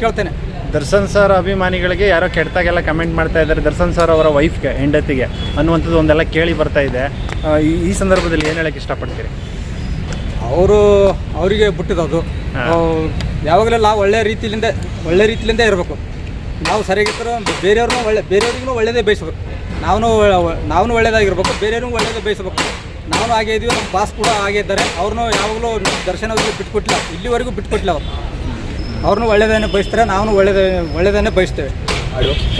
ಕೇಳ್ತೇನೆ. ದರ್ಶನ್ ಸರ್ ಅಭಿಮಾನಿಗಳಿಗೆ ಯಾರೋ ಕೆಟ್ಟದಾಗೆಲ್ಲ ಕಮೆಂಟ್ ಮಾಡ್ತಾ ಇದ್ದಾರೆ. ದರ್ಶನ್ ಸರ್ ಅವರ ವೈಫ್ಗೆ ಹೆಂಡತಿಗೆ ಅನ್ನುವಂಥದ್ದು ಒಂದೆಲ್ಲ ಕೇಳಿ ಬರ್ತಾ ಇದೆ. ಆ, ಈ- ಈ ಸಂದರ್ಭದಲ್ಲಿ ಏನು ಹೇಳಕ್ಕೆ ಇಷ್ಟಪಡ್ತೀರಿ? ಅವರು ಅವರಿಗೆ ಬಿಟ್ಟಿದ್ದು. ಯಾವಾಗಲೂ ಯಾವಾಗಲೆಲ್ಲ ಒಳ್ಳೆ ರೀತಿಯಿಂದ ಒಳ್ಳೆ ರೀತಿಯಿಂದ ಇರಬೇಕು. ನಾವು ಸರಿಯಾಗಿರ್ತಾರೋ ಬೇರೆಯವ್ರನ್ನೂ ಒಳ್ಳೆ ಬೇರೆಯವ್ರಿಗೂ ಒಳ್ಳೆಯದೇ ಬಯಸಬೇಕು. ನಾವು ನಾವು ಒಳ್ಳೇದಾಗಿರ್ಬೇಕು ಬೇರೆಯವ್ರಿಗೂ ಒಳ್ಳೇದೇ ಬಯಸ್ಬೇಕು. ನಾವು ಹಾಗೆ ಇದೀವಿ ನಮ್ಮ ಬಾಸ್ ಕೂಡ ಹಾಗೆ ಇದ್ದಾರೆ. ಅವ್ರನ್ನೂ ಯಾವಾಗಲೂ ದರ್ಶನ ಅವ್ರಿಗೆ ಬಿಟ್ಕೊಟ್ಟಿಲ್ಲ ಇಲ್ಲಿವರೆಗೂ ಬಿಟ್ಕೊಟ್ಟಿಲ್ಲ ಅವರು. ಅವ್ರನ್ನೂ ಒಳ್ಳೆಯದನ್ನೇ ಬಯಸ್ತಾರೆ ನಾವು ಒಳ್ಳೇದೇ ಒಳ್ಳೆಯದನ್ನೇ ಬಯಸ್ತೇವೆ.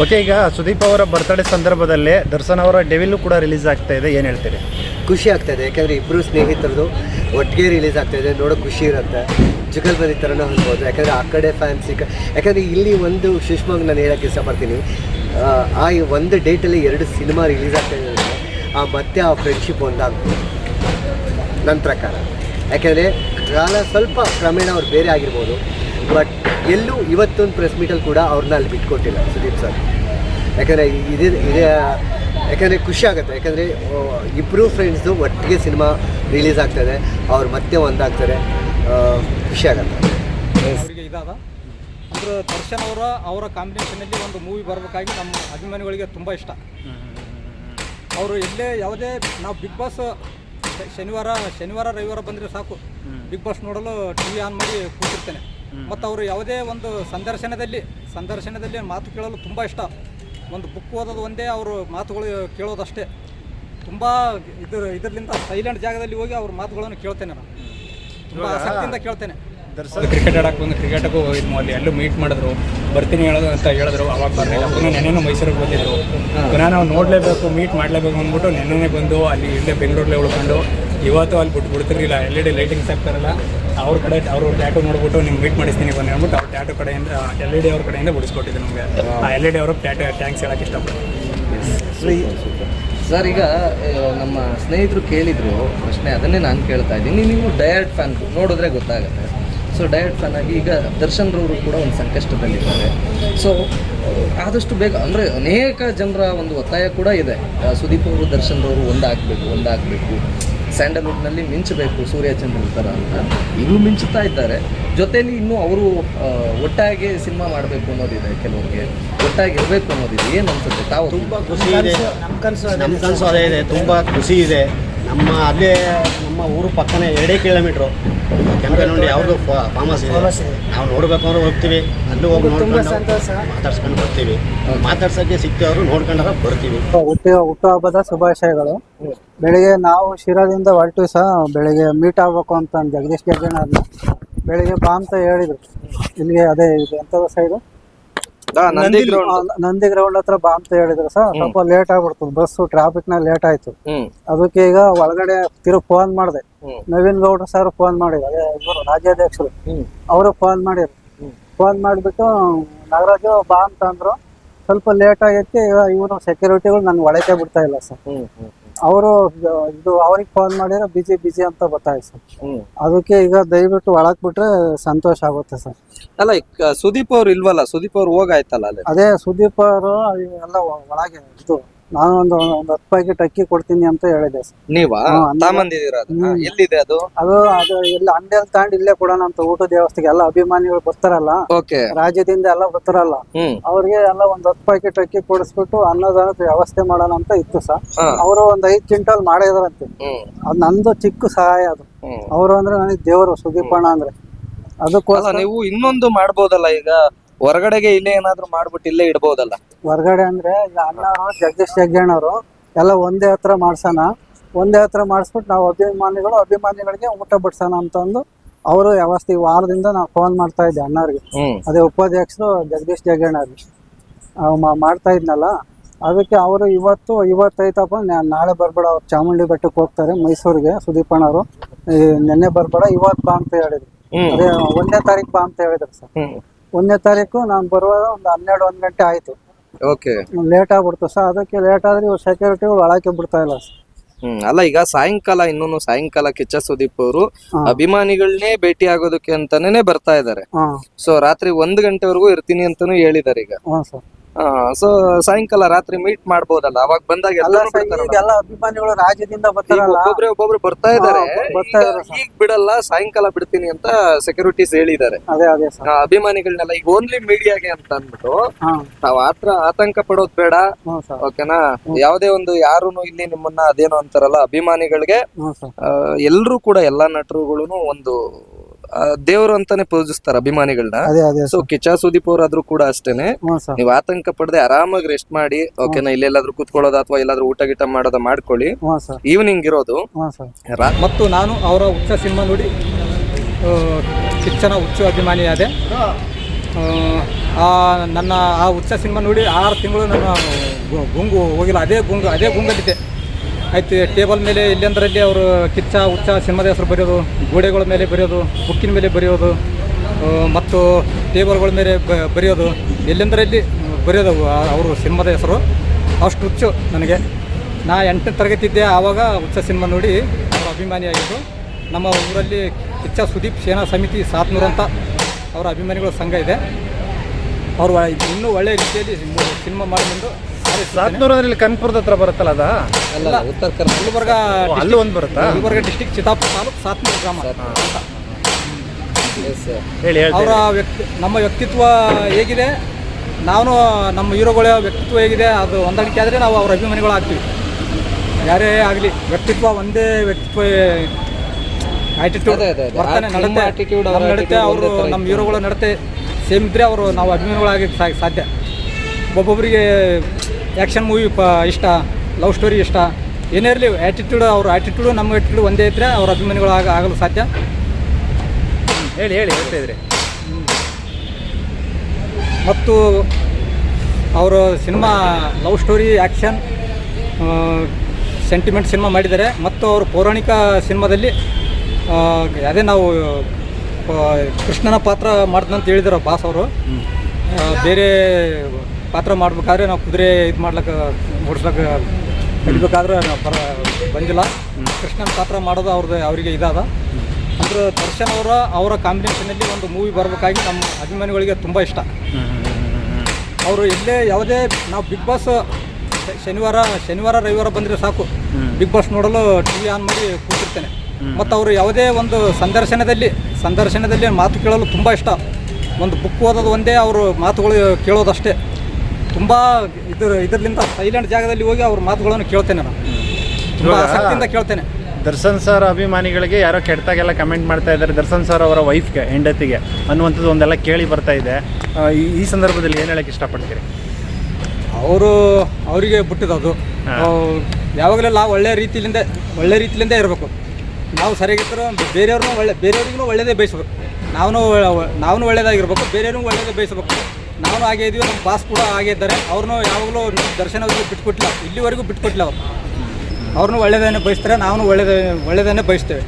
ಓಕೆ ಈಗ ಸುದೀಪ್ ಅವರ ಬರ್ತ್ಡೇ ಸಂದರ್ಭದಲ್ಲಿ ದರ್ಶನ್ ಅವರ ಡೆವಿಲು ಕೂಡ ರಿಲೀಸ್ ಆಗ್ತಾ ಇದೆ ಏನು ಹೇಳ್ತೀರಿ? ಖುಷಿ ಆಗ್ತಾ ಇದೆ ಯಾಕಂದರೆ ಇಬ್ಬರು ಸ್ನೇಹಿತರದು ಒಟ್ಟಿಗೆ ರಿಲೀಸ್ ಆಗ್ತಾ ಇದೆ ನೋಡೋ ಖುಷಿ ಇರುತ್ತೆ. ಜುಗಲ್ಬಂದಿ ಥರನೂ ಅನ್ಬೋದು ಯಾಕಂದರೆ ಆ ಕಡೆ ಫ್ಯಾನ್ಸ್ ಈಗ ಯಾಕಂದರೆ ಇಲ್ಲಿ ಒಂದು ಸುಷ್ಮಾಗ್ ನಾನು ಹೇಳೋಕ್ಕೆ ಇಷ್ಟಪಡ್ತೀನಿ ಆ, ಆ ಒಂದು ಡೇಟಲ್ಲಿ ಎರಡು ಸಿನಿಮಾ ರಿಲೀಸ್ ಆಗ್ತಾ ಇದೆ ಅಂದ್ರೆ, ಆ ಮತ್ತೆ ಆ ಫ್ರೆಂಡ್ಶಿಪ್ ಒಂದಾಗ್ಬೋದು ನನ್ನ ಪ್ರಕಾರ. ಯಾಕೆಂದರೆ ಕಾಲ ಸ್ವಲ್ಪ ಕ್ರಮೇಣ ಅವ್ರು ಬೇರೆ ಆಗಿರ್ಬೋದು ಬಟ್ ಎಲ್ಲೂ ಇವತ್ತೊಂದು ಪ್ರೆಸ್ ಮೀಟಲ್ಲಿ ಕೂಡ ಅವ್ರನ್ನ ಅಲ್ಲಿ ಬಿಟ್ಕೊಟ್ಟಿಲ್ಲ ಸುದೀಪ್ ಸರ್. ಯಾಕಂದರೆ ಇದೇ ಇದೇ, ಯಾಕಂದರೆ ಖುಷಿ ಆಗುತ್ತೆ. ಯಾಕಂದರೆ ಇಬ್ಬರು ಫ್ರೆಂಡ್ಸು ಒಟ್ಟಿಗೆ ಸಿನಿಮಾ ರಿಲೀಸ್ ಆಗ್ತದೆ. ಅವ್ರು ಮತ್ತೆ ಒಂದಾಗ್ತಾರೆ. ಖುಷಿ ಆಗುತ್ತೆ. ಅವರಿಗೆ ಇದಾದ. ಅಂದ್ರೆ ದರ್ಶನ್ ಅವರ ಅವರ ಕಾಂಬಿನೇಷನಲ್ಲಿ ಒಂದು ಮೂವಿ ಬರಬೇಕಾಗಿ ನಮ್ಮ ಅಭಿಮಾನಿಗಳಿಗೆ ತುಂಬ ಇಷ್ಟ. ಅವರು ಎಲ್ಲೇ ಯಾವುದೇ, ನಾವು ಬಿಗ್ ಬಾಸ್ ಶನಿವಾರ ಶನಿವಾರ, ರವಿವಾರ ಬಂದರೆ ಸಾಕು. ಬಿಗ್ ಬಾಸ್ ನೋಡಲು ಟಿ ವಿ ಆನ್ ಮಾಡಿ ಕೂತಿರ್ತೇನೆ. ಮತ್ತು ಅವರು ಯಾವುದೇ ಒಂದು ಸಂದರ್ಶನದಲ್ಲಿ ಸಂದರ್ಶನದಲ್ಲಿ ಮಾತು ಕೇಳಲು ತುಂಬ ಇಷ್ಟ. ಒಂದು ಬುಕ್ ಓದೋದು ಒಂದೇ ಅವರು ಮಾತುಗಳು ಕೇಳೋದಷ್ಟೇ. ತುಂಬ ಇದ್ರ ಇದರಿಂದ ಸೈಲೆಂಟ್ ಜಾಗದಲ್ಲಿ ಹೋಗಿ ಅವ್ರ ಮಾತುಗಳನ್ನು ಕೇಳ್ತೇನೆ ನಾನು. ತುಂಬ ಆಸಕ್ತಿಯಿಂದ ಕೇಳ್ತೇನೆ. ದರ್ಶನ್ ಕ್ರಿಕೆಟ್ ಆಡಕ್ಕೆ ಬಂದು ಕ್ರಿಕೆಟಿಗೂ ಇದು ಅಲ್ಲಿ ಎಲ್ಲೂ ಮೀಟ್ ಮಾಡಿದ್ರು. ಬರ್ತೀನಿ ಹೇಳೋದು ಅಂತ ಹೇಳಿದ್ರು ಅವಾಗ ಬರಲಿಲ್ಲ. ಪುನಃ ನೆನೇನು ಮೈಸೂರಿಗೆ ಬಂದಿದ್ರು. ಪುನಃ ನಾವು ನೋಡಲೇಬೇಕು ಮೀಟ್ ಮಾಡಲೇಬೇಕು ಅಂದ್ಬಿಟ್ಟು ನೆನ್ನೆ ಬಂದು ಅಲ್ಲಿ ಇಲ್ಲೇ ಬೆಂಗಳೂರಲ್ಲೇ ಉಳ್ಕೊಂಡು ಇವತ್ತು ಅಲ್ಲಿ ಬಿಟ್ಟು ಬಿಡ್ತಿರ್ಲಿಲ್ಲ. ಎಲ್ ಇ ಡಿ ಲೈಟಿಂಗ್ಸ್ ಹಾಕ್ತಾರಲ್ಲ ಅವ್ರ ಕಡೆ ಅವ್ರ ಟ್ಯಾಟು ನೋಡ್ಬಿಟ್ಟು ನಿಮ್ಗೆ ಮೀಟ್ ಮಾಡಿಸ್ತೀನಿ ಬನ್ನಿ ಅಂದ್ಬಿಟ್ಟು ಅವ್ರ ಟ್ಯಾಟು ಕಡೆಯಿಂದ ಎಲ್ ಇ ಡಿ ಅವ್ರ ಕಡೆಯಿಂದ ಬಿಡಿಸ್ಕೊಟ್ಟಿದ್ದು ನಮಗೆ. ಆ ಎಲ್ ಇ ಡಿ ಅವರು ಟ್ಯಾಟು ಟ್ಯಾಂಕ್ಸ್ ಹೇಳಕ್ಕೆ ಇಷ್ಟಪಡ್ತೀನಿ. ಸರ್. ಈಗ ನಮ್ಮ ಸ್ನೇಹಿತರು ಕೇಳಿದ್ರು ಪ್ರಶ್ನೆ, ಅದನ್ನೇ ನಾನು ಕೇಳ್ತಾ ಇದ್ದೀನಿ. ನೀವು ಡಯಟ್ ಫ್ಯಾನ್ ನೋಡಿದ್ರೆ ಗೊತ್ತಾಗುತ್ತೆ. ಸೊ ಡಯಟ್ ಫ್ಯಾನ್ ಆಗಿ ಈಗ ದರ್ಶನ್ ರವರು ಕೂಡ ಒಂದು ಸಂಕಷ್ಟದಲ್ಲಿದ್ದಾರೆ. ಸೊ ಆದಷ್ಟು ಬೇಗ, ಅಂದರೆ ಅನೇಕ ಜನರ ಒಂದು ಒತ್ತಾಯ ಕೂಡ ಇದೆ. ಸುದೀಪ್ ಅವರು, ದರ್ಶನ್ ರವರು ಒಂದಾಗಬೇಕು ಒಂದಾಗಬೇಕು. ಸ್ಯಾಂಡಲ್ವುಡ್ನಲ್ಲಿ ಮಿಂಚಬೇಕು ಸೂರ್ಯಚಂದ್ರ ಥರ ಅಂತ. ಈಗಲೂ ಮಿಂಚುತ್ತಾ ಇದ್ದಾರೆ. ಜೊತೆಯಲ್ಲಿ ಇನ್ನೂ ಅವರು ಒಟ್ಟಾಗಿ ಸಿನಿಮಾ ಮಾಡಬೇಕು ಅನ್ನೋದಿದೆ ಕೆಲವರಿಗೆ. ಒಟ್ಟಾಗಿ ಇರಬೇಕು ಅನ್ನೋದಿದೆ. ಏನು ಅನ್ಸುತ್ತೆ ತಾವು? ತುಂಬ ಖುಷಿ ಇದೆ. ನಮ್ಮ ಕನಸು ಅದೇ ಇದೆ. ತುಂಬ ಖುಷಿ ಇದೆ. ನಮ್ಮ ಅಲ್ಲೇ ನಮ್ಮ ಊರು ಪಕ್ಕನೇ ಎರಡೇ ಕಿಲೋಮೀಟ್ರು. ಕೆಂಪೇನಹಳ್ಳಿ ಯಾವುದು ಫಾಮಸ್ ಇದೆ. ನಾವು ನೋಡ್ಬೇಕು ಅಂದ್ರೆ ಹೋಗ್ತೀವಿ. ಅಲ್ಲೂ ಹೋಗಿ ನೋಡ್ಕೊಂಡು ಮಾತಾಡ್ಸ್ಕೊಂಡು ಬರ್ತೀವಿ. ಮಾತಾಡ್ಸೋಕ್ಕೆ ಸಿಕ್ತವ್ರು ನೋಡ್ಕೊಂಡಾಗ ಬರ್ತೀವಿ. ಹುಟ್ಟಿ ಹುಟ್ಟುಹಬ್ಬದ ಶುಭಾಶಯಗಳು. ಬೆಳಿಗ್ಗೆ ನಾವು ಶಿರಾದಿಂದ ಹೊರಟು ಸಹ ಬೆಳಿಗ್ಗೆ ಮೀಟ್ ಆಗ್ಬೇಕು ಅಂತ ಜಗದೀಶ್ ಜಗ್ಗಣ್ಣವ್ರನ್ನ ಬೆಳಿಗ್ಗೆ ಬಾ ಅಂತ ಹೇಳಿದ್ರು. ಇಲ್ಲಿಗೆ ಅದೇ ಇದು ಎಂಥದ ಸೈಡು ನಂದಿ ಗ್ರೌಂಡ್ ಹತ್ರ ಬಾ ಅಂತ ಹೇಳಿದ್ರು ಸರ್. ಸ್ವಲ್ಪ ಲೇಟ್ ಆಗ್ಬಿಡ್ತು. ಬಸ್ ಟ್ರಾಫಿಕ್ನ ಲೇಟ್ ಆಯ್ತು. ಅದಕ್ಕೆ ಈಗ ಒಳಗಡೆ ತಿರು ಫೋನ್ ಮಾಡಿದೆ. ನವೀನ್ ಗೌಡ್ರು ಸರ್ ಫೋನ್ ಮಾಡಿದ್ರು. ರಾಜ್ಯಾಧ್ಯಕ್ಷರು. ಅವರು ಫೋನ್ ಮಾಡಿದ್ರು. ಫೋನ್ ಮಾಡಿಬಿಟ್ಟು ನಾಗರಾಜು ಬಾ ಅಂತ ಅಂದ್ರು. ಸ್ವಲ್ಪ ಲೇಟ್ ಆಗೈತಿ. ಇವನು ಸೆಕ್ಯೂರಿಟಿಗಳು ನನ್ಗೆ ಒಳಗೆ ಬಿಡ್ತಾ ಇಲ್ಲ ಸರ್. ಅವರು ಇದು ಅವ್ರಿಗೆ ಫೋನ್ ಮಾಡಿದ್ರೆ ಬಿಜಿ ಬಿಜಿ ಅಂತ ಗೊತ್ತಾಯ್ತು ಸರ್. ಹ್ಮ್. ಅದಕ್ಕೆ ಈಗ ದಯವಿಟ್ಟು ಒಳಗ್ ಬಿಟ್ರೆ ಸಂತೋಷ ಆಗುತ್ತೆ ಸರ್. ಅಲ್ಲ ಸುದೀಪ್ ಅವ್ರು ಇಲ್ವಲ್ಲ? ಸುದೀಪ್ ಅವ್ರು ಹೋಗಾಯ್ತಲ್ಲ ಅಲ್ಲಿ? ಅದೇ ಸುದೀಪ್ ಅವರು ಎಲ್ಲ ಒಳಗೆ ಇದು ನಾನು ಒಂದು ಒಂದು ಹತ್ತು ಪ್ಯಾಕೆಟ್ ಅಕ್ಕಿ ಕೊಡ್ತೀನಿ ಅಂತ ಹೇಳಿದೆ ಸರ್. ನೀವಾ? ಹಾ, ಅಂದ್ರೆ- ತಾಂಬಂದಿದ್ದೀರಾ ಅದನ್ನ? ಹ್ಮ್. ಎಲ್ಲಿದೆ ಅದು? ಅದು ಅದು ಎಲ್ಲ ಅಂಗಡಿಯಲ್ಲಿ ತಗೊಂಡು ಇಲ್ಲೇ ಕೊಡೋಣ ಅಂತ ಊಟದ ವ್ಯವಸ್ಥೆಗೆ ಎಲ್ಲ ಅಭಿಮಾನಿಗಳು ಬರ್ತಾರಲ್ಲ? ಓಕೆ. ರಾಜ್ಯದಿಂದ ಎಲ್ಲ ಬರ್ತಾರಲ್ಲ? ಹ್ಮ್. ಅವ್ರಿಗೆ ಎಲ್ಲ ಒಂದ್ ಹತ್ತು ಪ್ಯಾಕೆಟ್ ಅಕ್ಕಿ ಕೊಡಿಸ್ಬಿಟ್ಟು ಅನ್ನದಾನದ ವ್ಯವಸ್ಥೆ ಮಾಡೋಣ ಅಂತ ಇತ್ತು ಸರ್. ಹಾ. ಅವರು ಒಂದ್ ಐದು ಕ್ವಿಂಟಲ್ ಮಾಡಿದಾರಂತೆ. ಹ್ಮ್. ಅದು ನಂದು ಚಿಕ್ಕ ಸಹಾಯ ಅದು. ಹ್ಮ್. ಅವರು ಅಂದ್ರೆ ನನಗೆ ದೇವರು ಸುದೀಪಣ್ಣ ಅಂದ್ರೆ. ಅಲ್ಲ ಅದಕ್ಕೋಸ್ಕರ ನೀವು ಇನ್ನೊಂದು ಮಾಡ್ಬೋದಲ್ಲ ಈಗ? ಹೊರಗಡೆಗೆ ಇಲ್ಲೇ ಏನಾದ್ರು ಮಾಡ್ಬಿಟ್ಟು ಇಲ್ಲೇ ಇಡ್ಬೋದಲ್ಲ? ಹೊರಗಡೆ ಅಂದ್ರೆ ಈಗ ಅಣ್ಣವರು ಜಗದೀಶ್ ಜಗ್ಗಣ್ಣವರು ಎಲ್ಲ ಒಂದೇ ಹತ್ರ ಮಾಡ್ಸೋಣ. ಒಂದೇ ಹತ್ರ ಮಾಡಿಸ್ಬಿಟ್ಟು ನಾವು ಅಭಿಮಾನಿಗಳು ಅಭಿಮಾನಿಗಳಿಗೆ ಊಟ ಬಿಡ್ಸೋಣ ಅಂತಂದು ಅವರು ವ್ಯವಸ್ಥೆ ಈ ವಾರದಿಂದ ನಾವು ಫೋನ್ ಮಾಡ್ತಾ ಇದ್ದೆ ಅಣ್ಣವ್ರಿಗೆ. ಹ್ಮ್. ಅದೇ ಉಪಾಧ್ಯಕ್ಷರು ಜಗದೀಶ್ ಜಗ್ಗಣ್ಣವ್ರಿಗೆ ಅವ್ ಮಾ- ಮಾಡ್ತಾ ಇದ್ನಲ್ಲ ಅದಕ್ಕೆ ಅವರು ಇವತ್ತು ಇವತ್ತೈತಪ್ಪ ನಾ- ನಾಳೆ ಬರ್ಬೇಡ ಅವ್ರು ಚಾಮುಂಡಿ ಬೆಟ್ಟಕ್ಕೆ ಹೋಗ್ತಾರೆ ಮೈಸೂರಿಗೆ ಸುದೀಪಣ್ಣವರು ನಿನ್ನೆ ಬರ್ಬೇಡ ಇವತ್ತು ಬಾ ಅಂತ ಹೇಳಿದ್ರು. ಹ್ಮ್. ಅದೇ ಒಂದನೇ ತಾರೀಕು ಬಾ ಅಂತ ಹೇಳಿದ್ರು ಸರ್. ಹ್ಮ್. ಒಂದನೇ ತಾರೀಕು ನಾನು ಬರುವಾಗ ಒಂದು ಹನ್ನೆರಡು ಒಂದು ಗಂಟೆ ಆಯಿತು. ಓಕೆ ಲೇಟ್ ಆಗ್ಬಿಡ್ತು ಸರ್ ಅದಕ್ಕೆ ಲೇಟ್ ಆದ್ರೆ ಇವ್ರು ಸೆಕ್ಯೂರಿಟಿ ಒಳಕ್ಕೆ ಬಿಡ್ತಾ ಇಲ್ಲ ಸರ್ ಹ್ಮ್ ಅಲ್ಲ ಈಗ ಸಾಯಂಕಾಲ ಇನ್ನೂನು ಸಾಯಂಕಾಲ ಕಿಚ್ಚ ಸುದೀಪ್ ಅವರು. ಅಭಿಮಾನಿಗಳನ್ನೇ ಭೇಟಿ ಆಗೋದಕ್ಕೆ ಅಂತಾನೆ ಬರ್ತಾ ಇದಾರೆ. ಹಾಂ. ಸೊ ರಾತ್ರಿ ಒಂದ್ ಗಂಟೆವರೆಗೂ ಇರ್ತೀನಿ ಅಂತಾನು ಹೇಳಿದಾರೆ ಈಗ. ಸರ್ ಸೊ ಸಾಯಂಕಾಲ ರಾತ್ರಿ ಮೀಟ್ ಮಾಡಬಹುದಲ್ಲ ಅವಾಗ ಬಂದಾಗ ಎಲ್ಲರೂ ಅಭಿಮಾನಿಗಳು ರಾಜ್ಯದಿಂದ ಈಗ ಬರ್ತಾರಲ್ಲ? ಒಬ್ಬೊಬ್ರೆ ಒಬ್ಬೊಬ್ರು ಬರ್ತಾ ಇದಾರೆ. ಹಾ, ಬರ್ತಾ ಈಗ- ಇದಾರೆ ಸರ್. ಈಗ ಬಿಡಲ್ಲ ಸಾಯಂಕಾಲ ಬಿಡ್ತೀನಿ ಅಂತ ಸೆಕ್ಯೂರಿಟೀಸ್ ಹೇಳಿದ್ದಾರೆ. ಅದೇ ಅದೇ ಸರ್ ಆ, ಅಭಿಮಾನಿಗಳನ್ನೆಲ್ಲ ಈಗ ಓನ್ಲಿ ಮೀಡಿಯಾಗೆ ಅಂತ ಅಂದ್ಬಿಟ್ಟು ಹಾ. ನಾವ್ ಆತರ ಆತಂಕ ಪಡೋದ್ ಬೇಡ. ಹ್ಞೂ ಸರ್ ಓಕೆನಾ ಯಾವುದೇ ಒಂದು ಯಾರುನು ಇಲ್ಲಿ ನಿಮ್ಮನ್ನ ಅದೇನೋ ಅಂತಾರಲ್ಲ ಅಭಿಮಾನಿಗಳಿಗೆ ಹ್ಞೂ ಸರ್ ಎಲ್ಲರೂ ಕೂಡ ಎಲ್ಲಾ ನಟರುಗಳು ಒಂದು ದೇವ್ರು ಅಂತಾನೆ ಪೂಜಿಸ್ತಾರ ಅಭಿಮಾನಿಗಳನ್ನ ಅದೇ ಅದೇ ಸೊ ಕಿಚ್ಚ ಸುದೀಪ್ ಅವರಾದ್ರೂ ಕೂಡ ಅಷ್ಟೇನೆ. ನೀವ್ ಸರ್ ನೀವು ಆತಂಕ ಪಡದೆ ಆರಾಮಾಗಿ ರೆಸ್ಟ್ ಮಾಡಿ ಓಕೆನಾ ಇಲ್ಲೆಲ್ಲಾದ್ರೂ ಕುತ್ಕೊಳ್ಳೋದು ಅಥವಾ ಎಲ್ಲಾದ್ರೂ ಊಟ ಗೀಟ ಮಾಡೋದ ಮಾಡ್ಕೊಳ್ಳಿ. ಹ್ಞೂ ಸರ್ ಈವ್ನಿಂಗ್ ಇರೋದು. ಹ್ಞೂ ಸರ್ ರಾ- ಮತ್ತು ನಾನು ಅವರ ಹುಚ್ಚ ಸಿನಿಮಾ ನೋಡಿ ಆ, ಕಿಚ್ಚನ ಹುಚ್ಚು ಅಭಿಮಾನಿಯಾದೆ. ಆ, ಆ ನನ್ನ ಆ ಹುಚ್ಚ ಸಿನಿಮಾ ನೋಡಿ ಆರು ತಿಂಗಳು ನನ್ನ ಗು- ಗುಂಗು ಹೋಗಿಲ್ಲ ಅದೇ ಗುಂಗು ಅದೇ ಗುಂಗಲ್ಲಿದ್ದೆ. ಆಯ್ತು ಟೇಬಲ್ ಮೇಲೆ ಎಲ್ಲೆಂದರಲ್ಲಿ ಅವರು ಕಿಚ್ಚ, ಹುಚ್ಚ, ಸಿನಿಮಾದ ಹೆಸರು ಬರೆಯೋದು, ಗೋಡೆಗಳ ಮೇಲೆ ಬರೆಯೋದು, ಬುಕ್ಕಿನ ಮೇಲೆ ಬರೆಯೋದು ಮತ್ತು ಟೇಬಲ್ಗಳ ಮೇಲೆ ಬರೆಯೋದು ಎಲ್ಲೆಂದರಲ್ಲಿ ಬರೆಯೋದು ಅವರು ಸಿನಿಮಾದ ಹೆಸರು. ಅಷ್ಟು ಹುಚ್ಚು ನನಗೆ. ನಾ ಎಂಟನೇ ತರಗತಿ ಇದ್ದೆ ಆವಾಗ ಹುಚ್ಚ ಸಿನಿಮಾ ನೋಡಿ ಅವರು ಅಭಿಮಾನಿಯಾಗಿದ್ದು ನಮ್ಮ ಊರಲ್ಲಿ ಕಿಚ್ಚ ಸುದೀಪ್ ಸೇನಾ ಸಮಿತಿ ಸಾತ್ನೂರು ಅಂತ ಅವರ ಅಭಿಮಾನಿಗಳ ಸಂಘ ಇದೆ. ಅವರು ಇನ್ನೂ ಒಳ್ಳೆಯ ರೀತಿಯಲ್ಲಿ ಸಿನಿಮಾ ಮಾಡಿ ಬಂದು ಹಾರೈಸುತ್ತೇನೆ. ಸಾತ್ನೂರು ಅಂದ್ರೆ ಇಲ್ಲಿ ಕನ್ಪುರದ ಹತ್ರ ಬರುತ್ತಲ್ಲ ಅದ? ಅಲ್ಲ ಉತ್ತರ ಕರ್ನಾಟಕ. ಗುಲ್ಬರ್ಗ ಅಲ್ಲೂ ಒಂದು ಬರುತ್ತಾ? ಗುಲ್ಬರ್ಗ ಡಿಸ್ಟಿಕ್ ಚಿತ್ತಾಪುರ ತಾಲೂಕು ಸಾತ್ನೂರು ಗ್ರಾಮ. ಅಂತ ಹೇಳಿ ಹೇಳಿ ಅವರ ವ್ಯಕ್ತಿ ನಮ್ಮ ವ್ಯಕ್ತಿತ್ವ ಹೇಗಿದೆ? ನಾನು ನಮ್ಮ ಹೀರೋಗಳ ವ್ಯಕ್ತಿತ್ವ ಹೇಗಿದೆ? ಅದು ಹೊಂದಾಣಿಕೆ ಆದರೆ ನಾವು ಅವ್ರ ಅಭಿಮಾನಿಗಳು ಆಗ್ತೀವಿ. ಯಾರೇ ಆಗಲಿ ವ್ಯಕ್ತಿತ್ವ ಒಂದೇ ವ್ಯಕ್ತಿತ್ವ ಆಟಿಟ್ಯೂಡ್. ವರ್ತನೆ ನಡತೆ attitude, ಅವ್ರ ನಮ್ಮ ನಡತೆ ಅವರು ನಮ್ಮ ಇತ್ತು. ಹೀರೋಗಳ ನಡತೆ ಸೇಮ್ ಇದ್ದರೆ ಅವರು ನಾವು ಅಭಿಮಾನಿಗಳಾಗಿ ಸಾಧ್ಯ. ಒಬ್ಬೊಬ್ಬರಿಗೆ ಆ್ಯಕ್ಷನ್ ಮೂವಿ ಪ ಇಷ್ಟ ಲವ್ ಸ್ಟೋರಿ ಇಷ್ಟ ಏನೇ ಇರಲಿ ಆ್ಯಟಿಟ್ಯೂಡ್ ಅವ್ರ ಆ್ಯಟಿಟ್ಯೂಡು ನಮ್ಮ ಆ್ಯಟಿಟ್ಯೂಡ್ ಒಂದೇ ಇದ್ದರೆ ಅವ್ರ ಅಭಿಮಾನಿಗಳು ಆಗ ಆಗಲು ಸಾಧ್ಯ. ಹೇಳಿ ಹೇಳಿ ಹೇಳ್ತಾ ಇದ್ರಿ. ಮತ್ತು ಅವರು cinema love story action sentiment cinema ಮಾಡಿದ್ದಾರೆ. ಮತ್ತು ಅವರು ಪೌರಾಣಿಕ ಸಿನಿಮಾದಲ್ಲಿ ಅದೇ ನಾವು ಕೃಷ್ಣನ ಪಾತ್ರ ಮಾಡ್ದಂತ ಹೇಳಿದ್ರು ಬಾಸ್ ಅವರು. ಬೇರೆ ಪಾತ್ರ ಮಾಡ್ಬೇಕಾದ್ರೆ ನಾವು ಕುದುರೆ ಇದು ಮಾಡ್ಲಿಕ್ಕೆ, ಓಡಿಸ್ಲಿಕ್ಕೆ ಕಲಿಬೇಕಾದ್ರೆ ನಾವು ಬರ ಬಂದಿಲ್ಲ. ಕೃಷ್ಣನ ಪಾತ್ರ ಮಾಡೋದು ಅವ್ರದ್ದು ಅವರಿಗೆ ಇದಾದ. ಅಂದ್ರೆ ದರ್ಶನ್ ಅವರ ಅವರ ಕಾಂಬಿನೇಷನಲ್ಲಿ ಒಂದು ಮೂವಿ ಬರಬೇಕಾಗಿ ನಮ್ಮ ಅಭಿಮಾನಿಗಳಿಗೆ ತುಂಬ ಇಷ್ಟ. ಅವರು ಎಲ್ಲೇ ಯಾವುದೇ, ನಾವು ಬಿಗ್ ಬಾಸ್ ಶನಿವಾರ ಶನಿವಾರ, ರವಿವಾರ ಬಂದರೆ ಸಾಕು. ಬಿಗ್ ಬಾಸ್ ನೋಡಲು ಟಿ ವಿ ಆನ್ ಮಾಡಿ ಕೂತಿರ್ತೇನೆ. ಮತ್ತು ಅವರು ಯಾವುದೇ ಒಂದು ಸಂದರ್ಶನದಲ್ಲಿ ಸಂದರ್ಶನದಲ್ಲಿ ಮಾತು ಕೇಳಲು ತುಂಬ ಇಷ್ಟ. ಒಂದು ಬುಕ್ ಓದೋದು ಒಂದೇ, ಅವರು ಮಾತುಗಳು ಕೇಳೋದಷ್ಟೇ. ತುಂಬ ಇದ್ರ ಇದರಿಂದ ಸೈಲೆಂಟ್ ಜಾಗದಲ್ಲಿ ಹೋಗಿ ಅವ್ರ ಮಾತುಗಳನ್ನು ಕೇಳ್ತೇನೆ ನಾನು. ತುಂಬ ಆಸಕ್ತಿಯಿಂದ ಕೇಳ್ತೇನೆ. ದರ್ಶನ್ ಸರ್ ಅಭಿಮಾನಿಗಳಿಗೆ ಯಾರೋ ಕೆಟ್ಟದಾಗೆಲ್ಲ ಕಮೆಂಟ್ ಮಾಡ್ತಾ ಇದ್ದಾರೆ. ದರ್ಶನ್ ಸರ್ ಅವರ ವೈಫ್ಗೆ ಹೆಂಡತಿಗೆ ಅನ್ನುವಂಥದ್ದು ಒಂದೆಲ್ಲ ಕೇಳಿ ಬರ್ತಾ ಇದೆ. ಆ, ಈ- ಈ ಸಂದರ್ಭದಲ್ಲಿ ಏನು ಹೇಳಕ್ಕೆ ಇಷ್ಟಪಡ್ತೀರಿ? ಅವರು ಅವರಿಗೆ ಬಿಟ್ಟಿದ್ದು ಹಾ. ಯಾವಾಗಲೆಲ್ಲ ಒಳ್ಳೆ ರೀತಿಯಿಂದ ಒಳ್ಳೆ ರೀತಿಯಿಂದ ಇರಬೇಕು. ನಾವು ಸರಿಯಾಗಿದ್ದರೂ ಬೇರೆಯವ್ರನ್ನೂ ಒಳ್ಳೆ ಬೇರೆಯವ್ರಿಗೂ ಒಳ್ಳೆಯದೇ ಬಯಸ್ಬೇಕು. ನಾವು ನಾವು ಒಳ್ಳೆಯದಾಗಿರ್ಬೇಕು ಬೇರೆಯವ್ರಿಗೂ ಒಳ್ಳೆಯದೇ ಬಯಸ್ಬೇಕು. ನಾವು ಹಾಗೆ ಇದೀವಿ, ನಮ್ಮ ಬಾಸ್ ಕೂಡ ಹಾಗೆ ಇದ್ದಾರೆ. ಅವ್ರನ್ನೂ ಯಾವಾಗಲೂ ದರ್ಶನ ಬಿಟ್ಕೊಟ್ಲ ಇಲ್ಲಿವರೆಗೂ ಬಿಟ್ಕೊಟ್ಟಿಲ್ಲ ಅವರು. ಅವ್ರನ್ನೂ ಒಳ್ಳೆಯದನ್ನೇ ಬಯಸ್ತಾರೆ, ನಾವು ಒಳ್ಳೆಯದೇ ಒಳ್ಳೆಯದನ್ನೇ ಬಯಸ್ತೇವೆ.